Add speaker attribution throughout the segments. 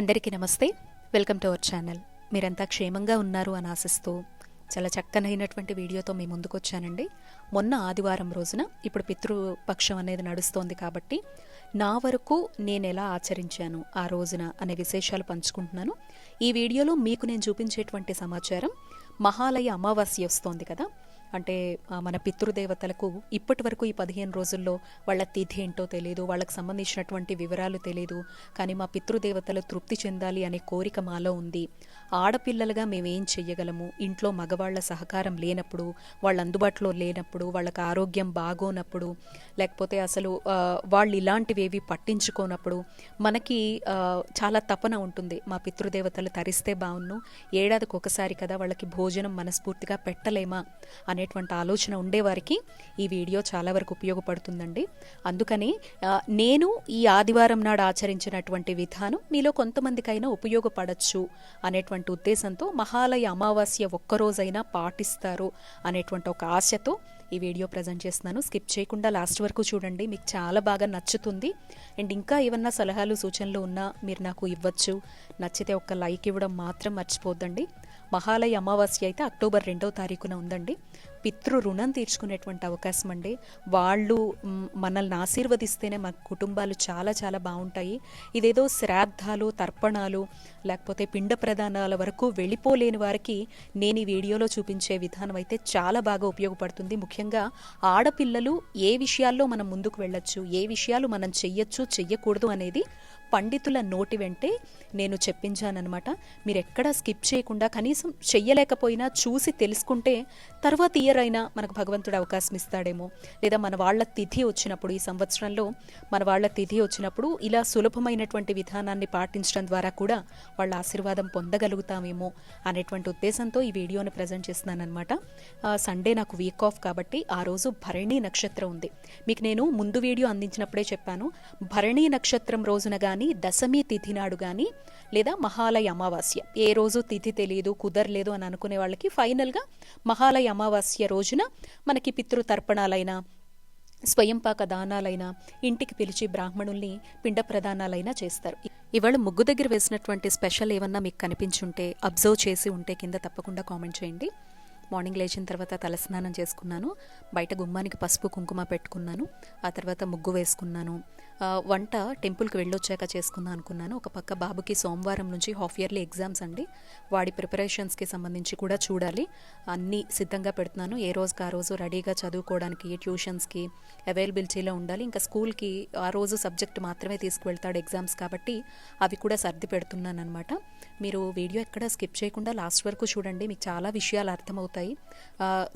Speaker 1: అందరికీ నమస్తే. Welcome to our channel మీరంతా క్షేమంగా ఉన్నారు అని ఆశిస్తూ చాలా చక్కనైనటువంటి వీడియోతో మీ ముందుకు వచ్చానండి. మొన్న ఆదివారం రోజున ఇప్పుడు పితృపక్షం అనేది నడుస్తోంది కాబట్టి నా వరకు నేను ఎలా ఆచరించాను ఆ రోజున అనే విశేషాలు పంచుకుంటున్నాను. ఈ వీడియోలో మీకు నేను చూపించేటువంటి సమాచారం మహాలయ అమావాస్య వస్తోంది కదా. అంటే మన పితృదేవతలకు ఇప్పటి వరకు ఈ పదిహేను రోజుల్లో వాళ్ళ తిథి ఏంటో తెలియదు వాళ్ళకి సంబంధించినటువంటి వివరాలు తెలియదు కానీ మా పితృదేవతలు తృప్తి చెందాలి అనే కోరిక మాలో ఉంది. ఆడపిల్లలుగా మేమేం చెయ్యగలము? ఇంట్లో మగవాళ్ళ సహకారం లేనప్పుడు వాళ్ళ అందుబాటులో లేనప్పుడు వాళ్ళకి ఆరోగ్యం బాగోనప్పుడు లేకపోతే అసలు వాళ్ళు ఇలాంటివేవి పట్టించుకోనప్పుడు మనకి చాలా తపన ఉంటుంది. మా పితృదేవతలు తరిస్తే బాగున్ను ఏడాదికి ఒకసారి కదా వాళ్ళకి భోజనం మనస్ఫూర్తిగా పెట్టలేమా? అని అనేటువంటి ఆలోచన ఉండేవారికి ఈ వీడియో చాలా వరకు ఉపయోగపడుతుందండి. అందుకని నేను ఈ ఆదివారం నాడు ఆచరించినటువంటి విధానం మీలో కొంతమందికైనా ఉపయోగపడచ్చు అనేటువంటి ఉద్దేశంతో మహాలయ అమావాస్య ఒక్కరోజైనా పాటిస్తారు అనేటువంటి ఒక ఆశతో ఈ వీడియో ప్రజెంట్ చేస్తున్నాను. స్కిప్ చేయకుండా లాస్ట్ వరకు చూడండి మీకు చాలా బాగా నచ్చుతుంది. అండ్ ఇంకా ఏమన్నా సలహాలు సూచనలు ఉన్నా మీరు నాకు ఇవ్వచ్చు. నచ్చితే ఒక లైక్ ఇవ్వడం మాత్రం మర్చిపోద్దండి. మహాలయ అమావాస్య అయితే అక్టోబర్ రెండవ తారీఖున ఉందండి. పితృ రుణం తీర్చుకునేటువంటి అవకాశం అండి వాళ్ళు మనల్ని ఆశీర్వదిస్తేనే మన కుటుంబాలు చాలా చాలా బాగుంటాయి. ఇదేదో శ్రాద్ధాలు తర్పణాలు లేకపోతే పిండ ప్రదానాల వరకు వెళ్ళిపోలేని వారికి నేను ఈ వీడియోలో చూపించే విధానం అయితే చాలా బాగా ఉపయోగపడుతుంది. ముఖ్యంగా ఆడపిల్లలు ఏ విషయాల్లో మనం ముందుకు వెళ్ళొచ్చు ఏ విషయాలు మనం చెయ్యొచ్చు చెయ్యకూడదు అనేది పండితుల నోటి వెంటే నేను చెప్పించానమాట మీరు ఎక్కడా స్కిప్ చేయకుండా కనీసం చెయ్యలేకపోయినా చూసి తెలుసుకుంటే తర్వాత ఇయర్ అయినా మనకు భగవంతుడు అవకాశం ఇస్తాడేమో. లేదా మన వాళ్ళ తిథి వచ్చినప్పుడు ఈ సంవత్సరంలో మన వాళ్ళ తిథి వచ్చినప్పుడు ఇలా సులభమైనటువంటి విధానాన్ని పాటించడం ద్వారా కూడా వాళ్ళ ఆశీర్వాదం పొందగలుగుతామేమో అనేటువంటి ఉద్దేశంతో ఈ వీడియోని ప్రజెంట్ చేస్తున్నానమాట సండే నాకు వీక్ ఆఫ్ కాబట్టి ఆ రోజు భరణి నక్షత్రం ఉంది. మీకు నేను ముందు వీడియో అందించినప్పుడే చెప్పాను. భరణి నక్షత్రం రోజున కానీ దశమి తిథి నాడు కానీ లేదా మహాలయ అమావాస్య. ఏ రోజు తిథి తెలియదు కుదరలేదు అని అనుకునే వాళ్ళకి ఫైనల్గా మహాలయ అమావాస్య రోజున మనకి పితృతర్పణాలైన స్వయంపాక దానాలైనా ఇంటికి పిలిచి బ్రాహ్మణుల్ని పిండ ప్రదానాలైనా చేస్తారు. ఇవాళ ముగ్గు దగ్గర వేసినటువంటి స్పెషల్ ఏమన్నా మీకు కనిపించుంటే అబ్జర్వ్ చేసి ఉంటే కింద తప్పకుండా కామెంట్ చేయండి. మార్నింగ్ లేచిన తర్వాత తలస్నానం చేసుకున్నాను. బయట గుమ్మానికి పసుపు కుంకుమ పెట్టుకున్నాను. ఆ తర్వాత ముగ్గు వేసుకున్నాను. వంట టెంపుల్కి వెళ్ళొచ్చాక చేసుకుందాం అనుకున్నాను. ఒక పక్క బాబుకి సోమవారం నుంచి హాఫ్ ఇయర్లీ ఎగ్జామ్స్ అండి. వాడి ప్రిపరేషన్స్కి సంబంధించి కూడా చూడాలి. అన్నీ సిద్ధంగా పెడుతున్నాను. ఏ రోజుకి ఆ రోజు రెడీగా చదువుకోవడానికి ట్యూషన్స్కి అవైలబిలిటీలో ఉండాలి. ఇంకా స్కూల్కి ఆ రోజు సబ్జెక్ట్ మాత్రమే తీసుకువెళ్తాడు ఎగ్జామ్స్ కాబట్టి అవి కూడా సర్ది పెడుతున్నాను అనమాట మీరు వీడియో ఎక్కడ స్కిప్ చేయకుండా లాస్ట్ వరకు చూడండి. మీకు చాలా విషయాలు అర్థమవుతాయి.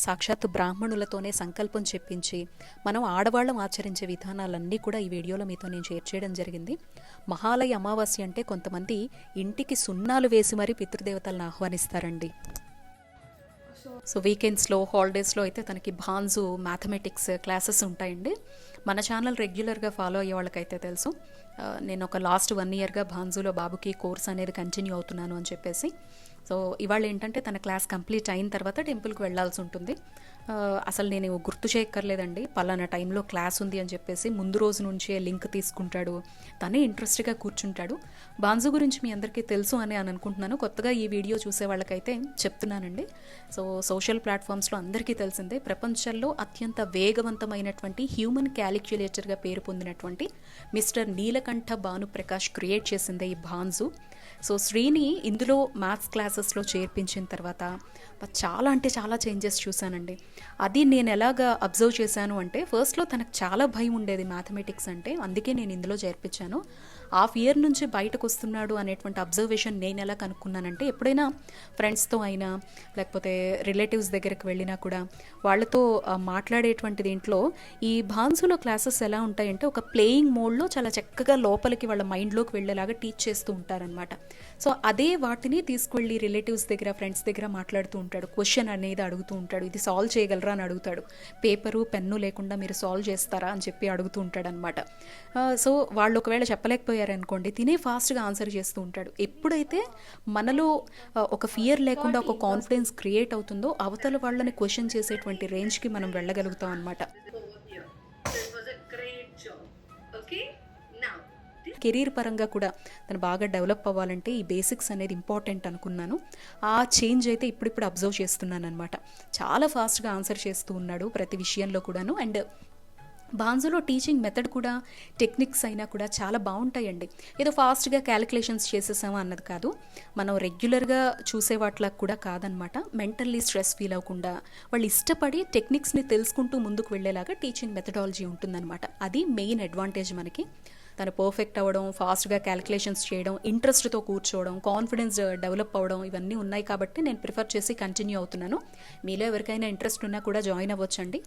Speaker 1: సాక్షాత్ సాక్షాత్తు బ్రాహ్మణులతోనే సంకల్పం చెప్పించి మనం ఆడవాళ్ళం ఆచరించే విధానాలన్నీ కూడా ఈ వీడియోలో మీతో నేను షేర్ చేయడం జరిగింది. మహాలయ అమావాస్య అంటే కొంతమంది ఇంటికి సున్నాలు వేసి మరీ పితృదేవతలను ఆహ్వానిస్తారండి. సో వీకెండ్స్లో హాలిడేస్లో అయితే తనకి భాన్జు మ్యాథమెటిక్స్ క్లాసెస్ ఉంటాయండి. మన ఛానల్ రెగ్యులర్గా ఫాలో అయ్యే వాళ్ళకైతే తెలుసు. నేను ఒక లాస్ట్ వన్ ఇయర్గా భాన్జులో బాబుకి కోర్స్ అనేది కంటిన్యూ అవుతున్నాను అని చెప్పేసి. సో ఇవాళ ఏంటంటే తన క్లాస్ కంప్లీట్ అయిన తర్వాత టెంపుల్కి వెళ్ళాల్సి ఉంటుంది. అసలు నేను గుర్తు చేయక్కర్లేదండి. పలానా టైంలో క్లాస్ ఉంది అని చెప్పేసి ముందు రోజు నుంచే లింక్ తీసుకుంటాడు. తనే ఇంట్రెస్ట్గా కూర్చుంటాడు. బాన్జు గురించి మీ అందరికీ తెలుసు అని అని అనుకుంటున్నాను. కొత్తగా ఈ వీడియో చూసే వాళ్ళకైతే చెప్తున్నానండి. సో సోషల్ ప్లాట్ఫామ్స్లో అందరికీ తెలిసిందే ప్రపంచంలో అత్యంత వేగవంతమైనటువంటి హ్యూమన్ క్యాలిక్యులేటర్గా పేరు పొందినటువంటి మిస్టర్ నీలకంఠ భానుప్రకాష్ క్రియేట్ చేసిందే ఈ భాన్జు సో శ్రీని ఇందులో మ్యాథ్స్ క్లాసెస్లో చేర్పించిన తర్వాత చాలా అంటే చాలా చేంజెస్ చూశానండి. అది నేను ఎలాగా అబ్జర్వ్ చేశాను అంటే ఫస్ట్లో తనకు చాలా భయం ఉండేది మ్యాథమెటిక్స్ అంటే అందుకే నేను ఇందులో చేర్పించాను. హాఫ్ ఇయర్ నుంచి బయటకు వస్తున్నాడు అనేటువంటి అబ్జర్వేషన్ నేను ఎలా కనుక్కున్నానంటే ఎప్పుడైనా ఫ్రెండ్స్తో అయినా లేకపోతే రిలేటివ్స్ దగ్గరికి వెళ్ళినా కూడా వాళ్ళతో మాట్లాడేటువంటి దీంట్లో ఈ భాన్సులో క్లాసెస్ ఎలా ఉంటాయంటే ఒక ప్లేయింగ్ మోడ్లో చాలా చక్కగా లోపలికి వాళ్ళ మైండ్లోకి వెళ్ళేలాగా టీచ్ చేస్తూ ఉంటారనమాట సో అదే వాటిని తీసుకువెళ్ళి రిలేటివ్స్ దగ్గర ఫ్రెండ్స్ దగ్గర మాట్లాడుతూ ఉంటాడు. క్వశ్చన్ అనేది అడుగుతూ ఉంటాడు. ఇది సాల్వ్ చేయగలరా అని అడుగుతాడు. పేపరు పెన్ను లేకుండా మీరు సాల్వ్ చేస్తారా అని చెప్పి అడుగుతూ ఉంటాడనమాట సో వాళ్ళు ఒకవేళ అనుకోండి తినే ఫాస్ట్గా ఆన్సర్ చేస్తూ ఉంటాడు. ఎప్పుడైతే మనలో ఒక ఫియర్ లేకుండా ఒక కాన్ఫిడెన్స్ క్రియేట్ అవుతుందో అవతల వాళ్ళని క్వశ్చన్ చేసేటువంటి రేంజ్కి మనం వెళ్ళగలుగుతాం అనమాట కెరీర్ పరంగా కూడా తను బాగా డెవలప్ అవ్వాలంటే ఈ బేసిక్స్ అనేది ఇంపార్టెంట్ అనుకున్నాను. ఆ చేంజ్ అయితే ఇప్పుడిప్పుడు అబ్జర్వ్ చేస్తున్నాను అనమాట చాలా ఫాస్ట్గా ఆన్సర్ చేస్తూ ఉన్నాడు ప్రతి విషయంలో కూడాను. అండ్ బాన్జోలో టీచింగ్ మెథడ్ కూడా టెక్నిక్స్ అయినా కూడా చాలా బాగుంటాయండి. ఏదో ఫాస్ట్గా క్యాలిక్యులేషన్స్ చేసేసామా అన్నది కాదు. మనం రెగ్యులర్గా చూసే వాటిలా కూడా కాదనమాట మెంటల్లీ స్ట్రెస్ ఫీల్ అవ్వకుండా వాళ్ళు ఇష్టపడి టెక్నిక్స్ని తెలుసుకుంటూ ముందుకు వెళ్ళేలాగా టీచింగ్ మెథడాలజీ ఉంటుందన్నమాట. అది మెయిన్ అడ్వాంటేజ్ మనకి. తను పర్ఫెక్ట్ అవ్వడం ఫాస్ట్గా క్యాలిక్యులేషన్స్ చేయడం ఇంట్రెస్ట్తో కూర్చోవడం కాన్ఫిడెన్స్ డెవలప్ uh, అవ్వడం ఇవన్నీ ఉన్నాయి కాబట్టి నేను ప్రిఫర్ చేసి కంటిన్యూ అవుతున్నాను. మీలో ఎవరికైనా ఇంట్రెస్ట్ ఉన్నా కూడా జాయిన్ అవ్వచ్చండి.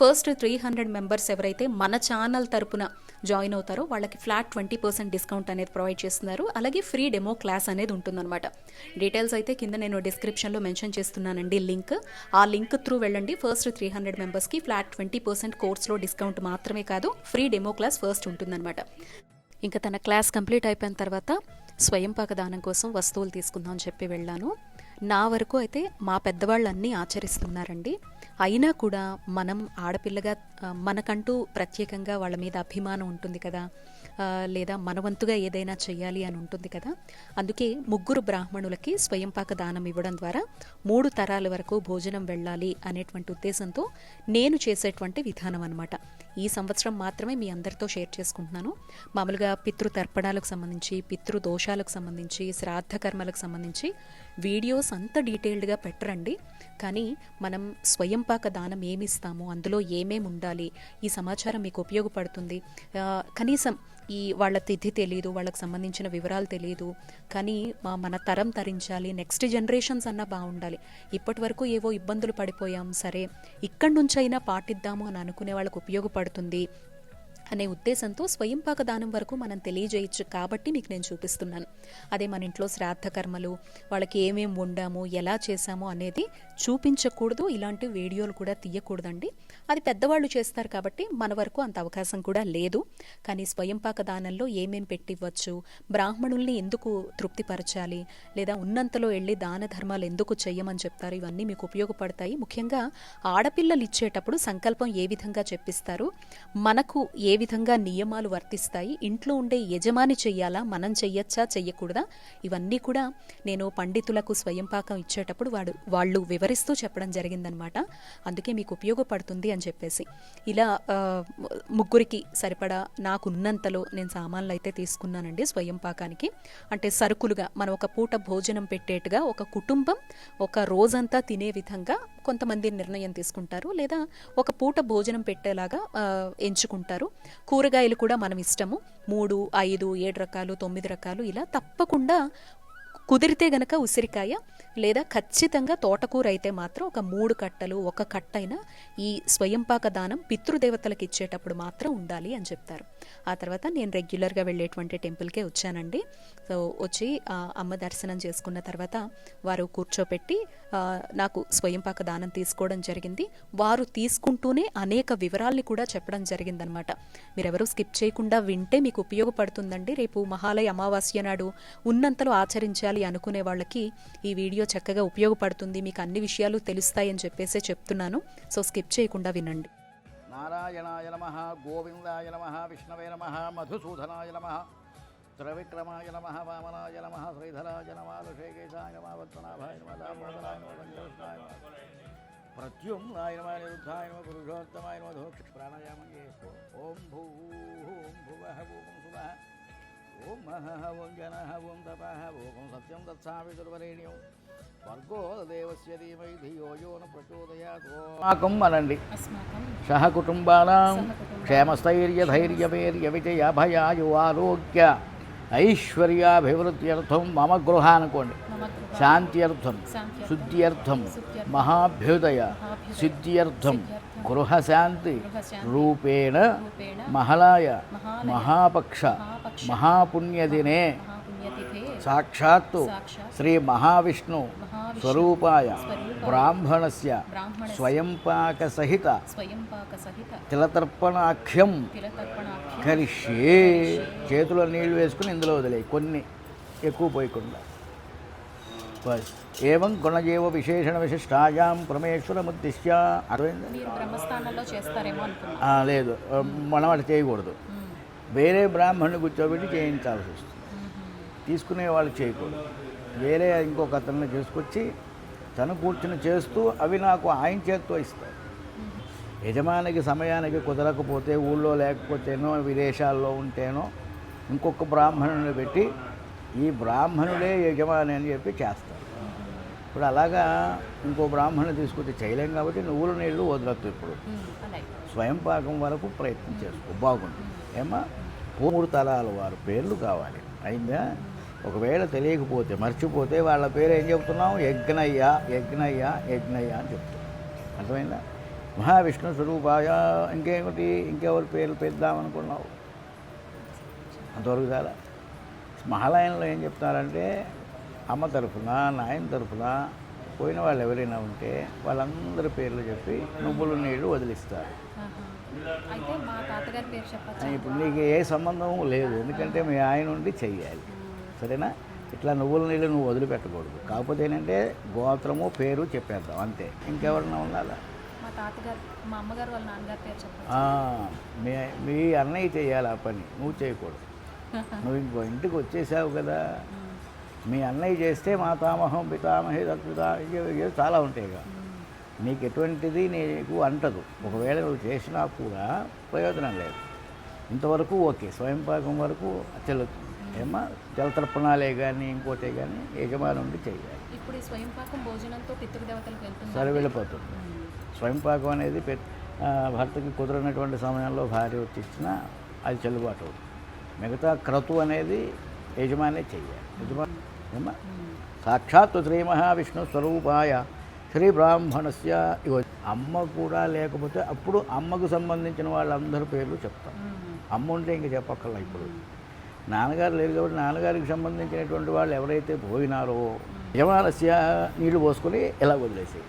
Speaker 1: ఫస్ట్ త్రీ హండ్రెడ్ మెంబర్స్ ఎవరైతే మన ఛానల్ తరపున జాయిన్ అవుతారో వాళ్ళకి ఫ్లాట్ ట్వంటీ పర్సెంట్ డిస్కౌంట్ అనేది ప్రొవైడ్ చేస్తున్నారు. అలాగే ఫ్రీ డెమో క్లాస్ అనేది ఉంటుందన్నమాట. డీటెయిల్స్ అయితే కింద నేను డిస్క్రిప్షన్లో మెన్షన్ చేస్తున్నానండి లింక్ ఆ లింక్ త్రూ వెళ్ళండి. ఫస్ట్ త్రీ హండ్రెడ్ మెంబర్స్కి ఫ్లాట్ ట్వంటీ పర్సెంట్ కోర్స్లో డిస్కౌంట్ మాత్రమే కాదు ఫ్రీ డెమో క్లాస్ ఫస్ట్ ఉంటుందన్నమాట. ఇంకా తన క్లాస్ కంప్లీట్ అయిపోయిన తర్వాత స్వయంపాక దానం కోసం వస్తువులు తీసుకుందాం అని చెప్పి వెళ్ళాను. నా వరకు అయితే మా పెద్దవాళ్ళు అన్నీ ఆచరిస్తున్నారండి. అయినా కూడా మనం ఆడపిల్లగా మనకంటూ ప్రత్యేకంగా వాళ్ళ మీద అభిమానం ఉంటుంది కదా. లేదా మనవంతుగా ఏదైనా చేయాలి అని ఉంటుంది కదా. అందుకే ముగ్గురు బ్రాహ్మణులకి స్వయంపాక దానం ఇవ్వడం ద్వారా మూడు తరాల వరకు భోజనం వెళ్ళాలి అనేటువంటి ఉద్దేశంతో నేను చేసేటువంటి విధానం అనమాట ఈ సంవత్సరం మాత్రమే మీ అందరితో షేర్ చేసుకుంటున్నాను. మామూలుగా పితృతర్పణాలకు సంబంధించి పితృ దోషాలకు సంబంధించి శ్రాద్ధ కర్మలకు సంబంధించి వీడియోస్ అంత డీటెయిల్డ్గా పెట్టరండి. కానీ మనం స్వయంపాక దానం ఏమిస్తాము? అందులో ఏమేమి ఉండాలి? ఈ సమాచారం మీకు ఉపయోగపడుతుంది. కనీసం ఈ వాళ్ళ తిథి తెలియదు వాళ్ళకి సంబంధించిన వివరాలు తెలియదు కానీ మా- మన తరం తరించాలి నెక్స్ట్ జనరేషన్స్ అన్నా బాగుండాలి. ఇప్పటి వరకు ఏవో ఇబ్బందులు పడిపోయాం. సరే ఇక్కడి నుంచైనా పాటిద్దాము అని అనుకునే వాళ్ళకు ఉపయోగపడుతుంది. అనే ఉద్దేశంతో స్వయంపాక దానం వరకు మనం తెలియజేయచ్చు కాబట్టి మీకు నేను చూపిస్తున్నాను. అదే మన ఇంట్లో శ్రాద్ధ కర్మలు వాళ్ళకి ఏమేం వండాము ఎలా చేశాము అనేది చూపించకూడదు ఇలాంటి వీడియోలు కూడా తీయకూడదండి. అది పెద్దవాళ్ళు చేస్తారు కాబట్టి మన వరకు అంత అవకాశం కూడా లేదు. కానీ స్వయంపాక దానంలో ఏమేం పెట్టివ్వచ్చు బ్రాహ్మణుల్ని ఎందుకు తృప్తిపరచాలి లేదా ఉన్నంతలో వెళ్ళి దాన ధర్మాలు ఎందుకు చెయ్యమని చెప్తారు ఇవన్నీ మీకు ఉపయోగపడతాయి. ముఖ్యంగా ఆడపిల్లలు ఇచ్చేటప్పుడు సంకల్పం ఏ విధంగా చెప్పిస్తారు మనకు ఏ విధంగా నియమాలు వర్తిస్తాయి. ఇంట్లో ఉండే యజమాని చెయ్యాలా? మనం చెయ్యొచ్చా? చెయ్యకూడదా? ఇవన్నీ కూడా నేను పండితులకు స్వయంపాకం ఇచ్చేటప్పుడు వాడు వాళ్ళు వివరిస్తూ చెప్పడం జరిగిందనమాట. అందుకే మీకు ఉపయోగపడుతుంది అని చెప్పేసి. ఇలా ముగ్గురికి సరిపడా నాకున్నంతలో నేను సామాన్లు అయితే తీసుకున్నానండి స్వయం పాకానికి అంటే సరుకులుగా మనం ఒక పూట భోజనం పెట్టేట్టుగా ఒక కుటుంబం ఒక రోజంతా తినే విధంగా కొంతమంది నిర్ణయం తీసుకుంటారు లేదా ఒక పూట భోజనం పెట్టేలాగా ఎంచుకుంటారు. కూరగాయలు కూడా మనం ఇష్టము. మూడు ఐదు ఏడు రకాలు తొమ్మిది రకాలు ఇలా తప్పకుండా కుదిరితే గనక ఉసిరికాయ లేదా ఖచ్చితంగా తోటకూర అయితే మాత్రం ఒక మూడు కట్టలు ఒక కట్టైనా ఈ స్వయంపాక దానం పితృదేవతలకు ఇచ్చేటప్పుడు మాత్రం ఉండాలి అని చెప్తారు. ఆ తర్వాత నేను రెగ్యులర్గా వెళ్ళేటువంటి టెంపుల్కే వచ్చానండి. సో వచ్చి అమ్మ దర్శనం చేసుకున్న తర్వాత వారు కూర్చోపెట్టి నాకు స్వయంపాక దానం తీసుకోవడం జరిగింది. వారు తీసుకుంటూనే అనేక వివరాల్ని కూడా చెప్పడం జరిగిందనమాట. మీరెవరూ స్కిప్ చేయకుండా వింటే మీకు ఉపయోగపడుతుందండి. రేపు మహాలయ అమావాస్య నాడు ఉన్నంతలో ఆచరించాలి అనుకునే వాళ్ళకి ఈ వీడియో చక్కగా ఉపయోగపడుతుంది మీకు అన్ని విషయాలు తెలుస్తాయని చెప్పేసే చెప్తున్నాను. సో స్కిప్ చేయకుండా వినండి.
Speaker 2: నారాయణాయ నమ గోవిందాయ నమ విష్ణవే నమ మధుసూదనాయ నమ త్రవిక్రమాయ నమ వామనాయ నమ శ్రీధరాయ నమ ఋషేకేశాయ నమ వత్సనాభాయ నమ దామోదరాయ నమ సంకృష్ణాయ నమ ప్రత్యుమ్నాయ నమ నిరుద్ధాయ నమ పురుషోత్తమాయ నమ ధోక్ష ప్రాణాయామం చేసుకో ఓం భూ ఓం భువ ఓం సువః ఓం మహ ఓం జన ఓం తప ఓం సత్యం దత్సామి దుర్వరేణ్యం వర్గో దేవస్య ధీమై ధియో యో న ప్రచోదయాత్ ఓం అనండి సహ కుటుంబానాం విజయ భయాయు ఆరోగ్య ఐశ్వర్యాభివృద్ధ్యర్థం మమ గృహ అనుకోండి శాంత్యర్థం శుద్ధ్యర్థం మహాభ్యుదయ సిద్ధ్యర్థం గృహశాంతి రూపేణ మహలాయ మహాపక్ష మహాపుణ్యదినే. సాక్షాత్తు శ్రీ మహావిష్ణు స్వరూపాయ బ్రాహ్మణస్య స్వయంపాక సహిత తిలతర్పణాఖ్యం కరిష్యే చేతిలో నీళ్ళు వేసుకుని ఇందులో వదిలే కొన్ని ఎక్కువ పోయకుండా. బస్. ఏవం గుణజీవ విశేషణ విశిష్టాయాం పరమేశ్వరముద్దిశ్య అరవింద లేదు. మనం అటు చేయకూడదు. వేరే బ్రాహ్మణుని కూర్చోబెట్టి చేయించాల్సి వస్తుంది. తీసుకునే వాళ్ళు చేయకూడదు. వేరే ఇంకొక అతన్ని తీసుకొచ్చి తను కూర్చుని చేస్తూ అవి నాకు ఆయన చేత్తో ఇస్తారు. యజమానికి సమయానికి కుదరకపోతే ఊళ్ళో లేకపోతేనో విదేశాల్లో ఉంటేనో ఇంకొక బ్రాహ్మణుని పెట్టి ఈ బ్రాహ్మణుడే యజమాని అని చెప్పి చేస్తారు. ఇప్పుడు అలాగా ఇంకో బ్రాహ్మణుని తీసుకొచ్చి చేయలేం కాబట్టి నువ్వుల నీళ్ళు వదలొద్దు ఇప్పుడు. స్వయం పాకం వరకు ప్రయత్నం చేసుకో బాగుంటుంది. ఏమా మూడు తలాల వారు పేర్లు కావాలి. అయిందా? ఒకవేళ తెలియకపోతే మర్చిపోతే వాళ్ళ పేరు ఏం చెప్తున్నాం యజ్ఞయ్య యజ్ఞయ్య యజ్ఞయ్య అని చెప్తున్నాం అర్థమైందా? మహావిష్ణు స్వరూపాయ ఇంకేమిటి? ఇంకెవరి పేర్లు పెద్దామనుకున్నావు అంతవరకు చాలా. మహాలయంలో ఏం చెప్తారంటే అమ్మ తరఫున నాయన తరఫున పోయిన వాళ్ళు ఎవరైనా ఉంటే వాళ్ళందరి పేర్లు చెప్పి నువ్వులు నీళ్ళు వదిలిస్తారు.
Speaker 1: అయితే మా తాతగారి పేరు చెప్పచ్చు?
Speaker 2: ఇప్పుడు నీకు ఏ సంబంధం లేదు. ఎందుకంటే మీ ఆయన ఉండి చెయ్యాలి. సరేనా? ఇట్లా నువ్వుల నీళ్ళు నువ్వు వదిలిపెట్టకూడదు. కాకపోతే ఏంటంటే గోత్రము పేరు చెప్పేద్దాం. అంతే. ఇంకెవరన్నా ఉండాలా?
Speaker 1: మా తాతగారు మా అమ్మగారు వాళ్ళ నాన్నగారి పేరు
Speaker 2: మీ మీ అన్నయ్య చేయాలి ఆ పని. నువ్వు చేయకూడదు. నువ్వు ఇంకో ఇంటికి వచ్చేసావు కదా. మీ అన్నయ్య చేస్తే మాతామహం పితామహే తత్పిత చాలా ఉంటాయి ఇక నీకు ఎటువంటిది నీకు అంటదు. ఒకవేళ నువ్వు చేసినా కూడా ప్రయోజనం లేదు. ఇంతవరకు ఓకే. స్వయం పాకం వరకు చెల్లుతుంది ఏమా? జలతర్పణాలే కానీ ఇంకోటే కానీ యజమాని ఉండి చేయాలి.
Speaker 1: ఇప్పుడు స్వయం పాకం భోజనంతో పితృదేవతలకు
Speaker 2: సరే వెళ్ళిపోతుంది. స్వయం పాకం అనేది భర్తకి కుదరనటువంటి సమయంలో భార్య వచ్చి ఇచ్చినా అది చెల్లుబాటు అవుతుంది. మిగతా క్రతు అనేది యజమానే చెయ్యాలి. యజమాని ఏమా? సాక్షాత్ శ్రీ మహావిష్ణు స్వరూపాయ శ్రీ బ్రాహ్మణస్య ఇగో అమ్మ కూడా లేకపోతే అప్పుడు అమ్మకు సంబంధించిన వాళ్ళందరి పేర్లు చెప్తాం. అమ్మ ఉంటే ఇంక చెప్పక్కర్లా ఇప్పుడు. నాన్నగారు లేరు కాబట్టి నాన్నగారికి సంబంధించినటువంటి వాళ్ళు ఎవరైతే పోయినారో యజమానస్య నీళ్ళు పోసుకొని ఎలా వదిలేసి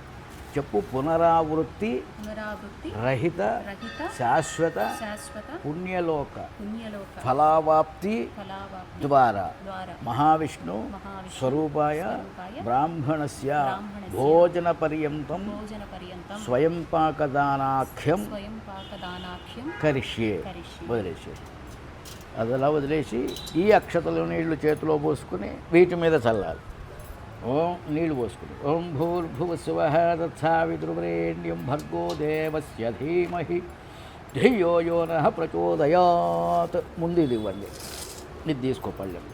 Speaker 2: చెప్పు పునరావృత్తి రహిత శాశ్వత
Speaker 1: శాశ్వత
Speaker 2: పుణ్యలోక ఫలావాప్తి ద్వారా మహావిష్ణు స్వరూపాయ బ్రాహ్మణస్య భోజన పర్యంతం స్వయం పాకదానాఖ్యం కరిష్యే. వదిలేసి అది అలా వదిలేసి ఈ అక్షతలు నీళ్ళు చేతిలో పోసుకుని వీటి మీద చల్లాలి. ఓం నీళ్ళు పోసుకుని ఓం భూర్భువ శివ తత్సావితృవరేణ్యం భర్గో దేవస్య ధీమహి. ధియో యో నః ప్రచోదయాత్. ముందు ఇది ఇవ్వండి. ఇది తీసుకో పళ్ళెం.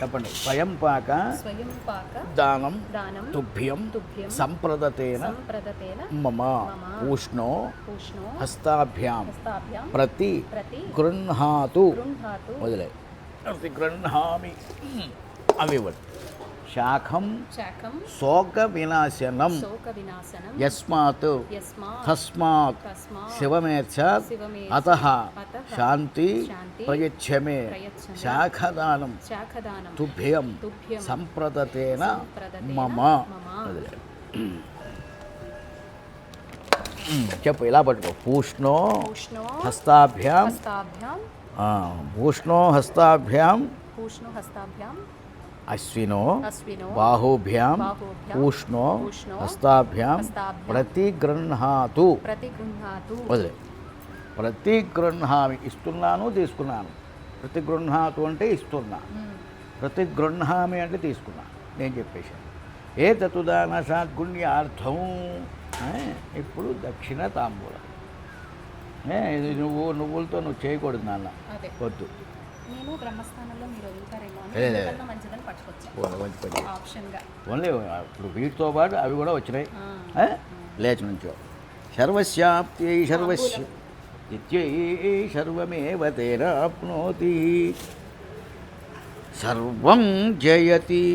Speaker 2: చెప్పండి. స్వయం పాక దానం తుభ్యం సంప్రదతేన మమ ఉష్ణో హస్తాభ్యాం ప్రతి గృహాతు ప్రతి గృహామి అవి ఇవ్వండి శాఖం శోక వినాశనం యస్మాత్ తస్మాత్ శివమేచ్ఛాత్ అత శాంతి ప్రయచ్చమే శాఖదానం తుభ్యం సంప్రదతేన మమ. చెప్పు ఇలా పట్టుకో. పూష్ణో హస్తాభ్యాం. పూష్ణో హస్తాభ్యాం.
Speaker 1: పూష్ణో హస్తాభ్యాం.
Speaker 2: అశ్వినో బాహుభ్యాం పూష్ణో హస్తాభ్యాం ప్రతిగృహాతు. వదిలే. ప్రతిగృహామి ఇస్తున్నాను తీసుకున్నాను. ప్రతిగృహాతు అంటే ఇస్తున్నా. ప్రతిగృహామి అంటే తీసుకున్నా. నేను చెప్పేశాను. ఏ తతుదాన సాద్గుణ్యార్థం? ఇప్పుడు దక్షిణ తాంబూలం. ఇది నువ్వు నువ్వులతో నువ్వు చేయకూడదు నాన్న. వద్దు.
Speaker 1: నేను బ్రహ్మస్థానంలో మీరు వదులుతారేమో అని మంచిదని ఆప్షన్గా.
Speaker 2: ఓన్లీ ఇప్పుడు వీటితో పాటు అవి కూడా వచ్చినాయి? లేచి నుంచో సర్వశాప్త్యై సర్వస్య నిత్యై సర్వమేవ తేరాప్నోతి సర్వం జయతి.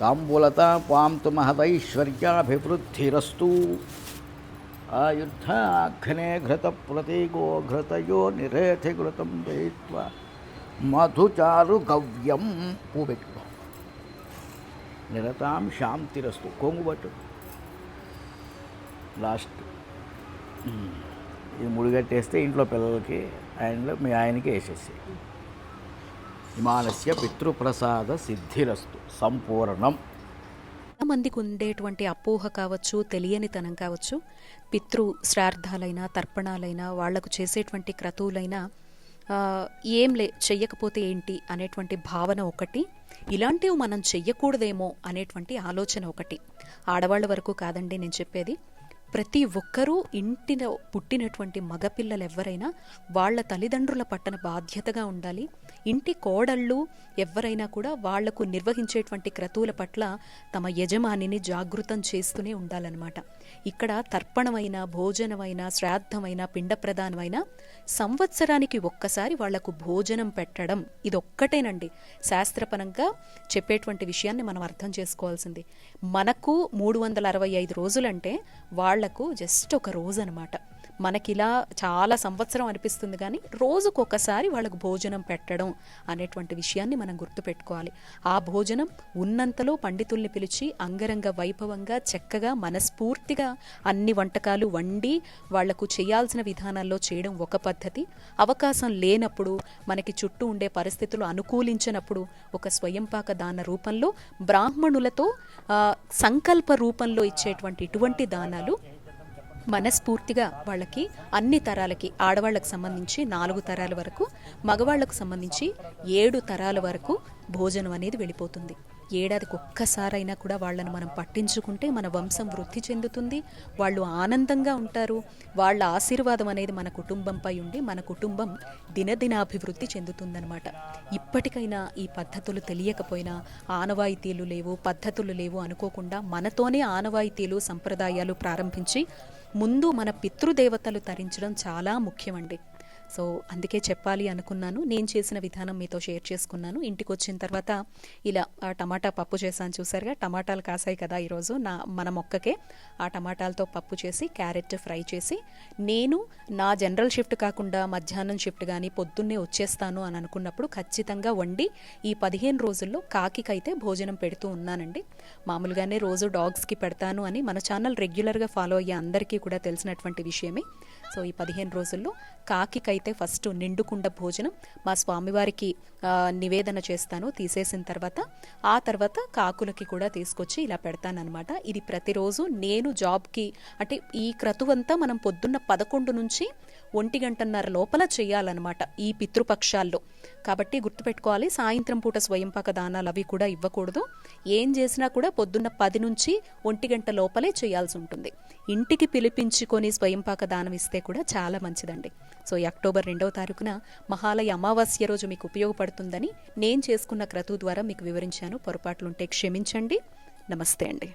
Speaker 2: తాంబూలత పాంతు మహదైశ్వర్యాభివృద్ధిరస్తు. ఆయుద్ధాఘ్నే ఘృత ప్రతీకో ఘృతయో నిరేథి ఘృతం దయిత్వ మధుచారు గవ్యం పూబెట్టుకో. నిరతాం శాంతిరస్తు. కొంగుబట్టు. లాస్ట్. ఇది ముడిగట్టేస్తే ఇంట్లో పిల్లలకి ఆయనలో మీ ఆయనకి వేసేసి విమానస్య పితృప్రసాద సిద్ధిరస్తు. సంపూర్ణం.
Speaker 1: మందికి ఉండేటువంటి అపోహ కావచ్చు తెలియనితనం కావచ్చు పితృ శ్రార్థాలైనా తర్పణాలైనా వాళ్ళకు చేసేటువంటి క్రతువులైనా ఏం లే చెయ్యకపోతే ఏంటి అనేటువంటి భావన ఒకటి ఇలాంటివి మనం చెయ్యకూడదేమో అనేటువంటి ఆలోచన ఒకటి. ఆడవాళ్ళ వరకు కాదండి నేను చెప్పేది. ప్రతి ఒక్కరూ ఇంటిలో పుట్టినటువంటి మగపిల్లలు ఎవరైనా వాళ్ళ తల్లిదండ్రుల పట్టన బాధ్యతగా ఉండాలి. ఇంటి కోడళ్ళు ఎవరైనా కూడా వాళ్ళకు నిర్వహించేటువంటి క్రతువుల పట్ల తమ యజమానిని జాగృతం చేస్తూనే ఉండాలన్నమాట. ఇక్కడ తర్పణమైన భోజనమైన శ్రాద్ధమైన పిండ ప్రదానమైన సంవత్సరానికి ఒక్కసారి వాళ్ళకు భోజనం పెట్టడం ఇది ఒక్కటేనండి శాస్త్రపరంగా చెప్పేటువంటి విషయాన్ని మనం అర్థం చేసుకోవాల్సింది. మనకు మూడు వందల అరవై ఐదు రోజులంటే వాళ్ళ వాళ్ళకు జస్ట్ ఒక రోజు అనమాట మనకిలా చాలా సంవత్సరం అనిపిస్తుంది కానీ రోజుకు ఒకసారి వాళ్ళకు భోజనం పెట్టడం అనేటువంటి విషయాన్ని మనం గుర్తుపెట్టుకోవాలి. ఆ భోజనం ఉన్నంతలో పండితుల్ని పిలిచి అంగరంగ వైభవంగా చక్కగా మనస్ఫూర్తిగా అన్ని వంటకాలు వండి వాళ్ళకు చేయాల్సిన విధానాల్లో చేయడం ఒక పద్ధతి. అవకాశం లేనప్పుడు మనకి చుట్టూ ఉండే పరిస్థితులు అనుకూలించినప్పుడు ఒక స్వయంపాక దాన రూపంలో బ్రాహ్మణులతో సంకల్ప రూపంలో ఇచ్చేటువంటి ఇటువంటి దానాలు మనస్ఫూర్తిగా వాళ్ళకి అన్ని తరాలకి ఆడవాళ్ళకి సంబంధించి నాలుగు తరాల వరకు మగవాళ్ళకు సంబంధించి ఏడు తరాల వరకు భోజనం అనేది వెళ్ళిపోతుంది. ఏడాదికి ఒక్కసారైనా కూడా వాళ్ళని మనం పట్టించుకుంటే మన వంశం వృద్ధి చెందుతుంది. వాళ్ళు ఆనందంగా ఉంటారు. వాళ్ళ ఆశీర్వాదం అనేది మన కుటుంబంపై ఉండి మన కుటుంబం దినదినాభివృద్ధి చెందుతుందనమాట ఇప్పటికైనా ఈ పద్ధతులు తెలియకపోయినా ఆనవాయితీలు లేవు పద్ధతులు లేవు అనుకోకుండా మనతోనే ఆనవాయితీలు సంప్రదాయాలు ప్రారంభించి ముందు మన పితృదేవతలు తరించడం చాలా ముఖ్యమండి. సో అందుకే చెప్పాలి అనుకున్నాను. నేను చేసిన విధానం మీతో షేర్ చేసుకున్నాను. ఇంటికి వచ్చిన తర్వాత ఇలా ఆ టమాటా పప్పు చేశాను చూసారుగా. టమాటాలు కాసాయి కదా ఈరోజు. నా మన మొక్కకే ఆ టమాటాలతో పప్పు చేసి క్యారెట్ ఫ్రై చేసి నేను నా జనరల్ షిఫ్ట్ కాకుండా మధ్యాహ్నం షిఫ్ట్ కానీ పొద్దున్నే వచ్చేస్తాను అని అనుకున్నప్పుడు ఖచ్చితంగా వండి ఈ పదిహేను రోజుల్లో కాకికైతే భోజనం పెడుతూ ఉన్నానండి. మామూలుగానే రోజు డాగ్స్కి పెడతాను అని మన ఛానల్ రెగ్యులర్గా ఫాలో అయ్యే అందరికీ కూడా తెలిసినటువంటి విషయమే. సో ఈ పదిహేను రోజుల్లో కాకికైతే ఫస్ట్ నిండుకుండ భోజనం మా స్వామివారికి నివేదన చేస్తాను తీసేసిన తర్వాత ఆ తర్వాత కాకులకి కూడా తీసుకొచ్చి ఇలా పెడతానమాట ఇది ప్రతిరోజు నేను జాబ్కి అంటే ఈ క్రతువంతా మనం పొద్దున్న పదకొండు నుంచి ఒంటి గంటన్నర లోపల చేయాలన్నమాట ఈ పితృపక్షాల్లో. కాబట్టి గుర్తుపెట్టుకోవాలి సాయంత్రం పూట స్వయంపాక దానాలు అవి కూడా ఇవ్వకూడదు. ఏం చేసినా కూడా పొద్దున్న పది నుంచి ఒంటి గంట లోపలే చేయాల్సి ఉంటుంది. ఇంటికి పిలిపించుకొని స్వయంపాక దానం ఇస్తే కూడా చాలా మంచిదండి. సో ఈ అక్టోబర్ రెండవ తారీఖున మహాలయ అమావాస్య రోజు మీకు ఉపయోగపడుతుందని నేను చేసుకున్న క్రతువు ద్వారా మీకు వివరించాను. పొరపాట్లుంటే క్షమించండి. నమస్తే అండి.